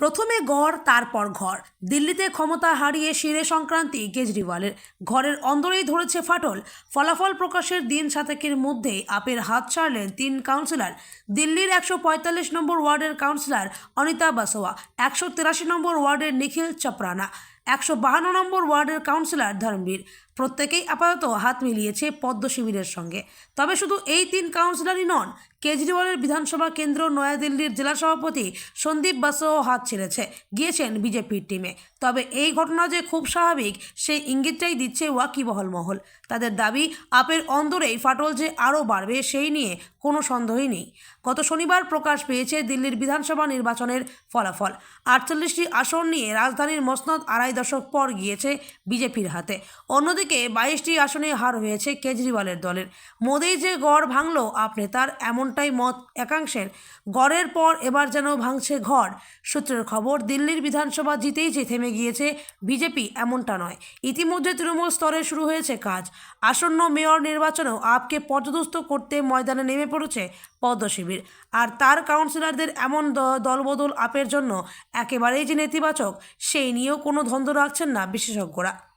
প্রথমে গড়, তারপর ঘর। দিল্লিতে ক্ষমতা হারিয়ে শিরে সংক্রান্তি কেজরিওয়ালের। ঘরের অন্দরেই ধরেছে ফাটল। ফলাফল প্রকাশের দিন সাতেকের মধ্যেই আপের হাত ছাড়লেন তিন কাউন্সিলর। দিল্লির একশো পঁয়তাল্লিশ নম্বর ওয়ার্ডের কাউন্সিলর অনিতা বাসোয়া, একশো তিরাশি নম্বর ওয়ার্ডের নিখিল চপরানা, একশো বাহান্ন নম্বর ওয়ার্ডের কাউন্সিলর ধর্মবীর। প্রত্যেকেই আপাতত হাত মিলিয়েছে পদ্ম শিবিরের সঙ্গে। তবে শুধু এই তিন কাউন্সিলরই নন, কেজরিওয়ালের বিধানসভা কেন্দ্র, নয়াদিল্লির জেলা সভাপতি সন্দীপ বাসুও হাত ছেড়েছে, গিয়েছেন বিজেপির টিমে তবে এই ঘটনা যে খুব স্বাভাবিক, সেই ইঙ্গিতটাই দিচ্ছে ওয়াকিবহল মহল। তাদের দাবি, আপের অন্দরেই ফাটল যে আরও বাড়বে সেই নিয়ে কোনো সন্দেহই নেই। গত শনিবার প্রকাশ পেয়েছে দিল্লির বিধানসভা নির্বাচনের ফলাফল। আটচল্লিশটি আসন নিয়ে রাজধানীর মসনদ আড়াই দশক পর গিয়েছে বিজেপির হাতে। অন্যদিকে বাইশটি আসনে হার হয়েছে কেজরিওয়ালের দলের। মোদি যে গড় ভাঙল আপ নেতার এমনটাই মত একাংশের। গড়ের পর এবার যেন ভাঙছে ঘর। সূত্রের খবর, দিল্লির বিধানসভা জিতেই যে থেমে গিয়েছে বিজেপি এমনটা নয়। ইতিমধ্যে তৃণমূল স্তরে শুরু হয়েছে কাজ। আসন্ন মেয়র নির্বাচনেও আপকে পর্যদস্ত করতে ময়দানে নেমে পড়েছে পদ্মশিবির। আর তার কাউন্সিলরদের এমন দলবদল আপের জন্য একেবারেই যে নেতিবাচক, সেই নিয়েও কোনো ধন্দ রাখছেন না বিশেষজ্ঞরা।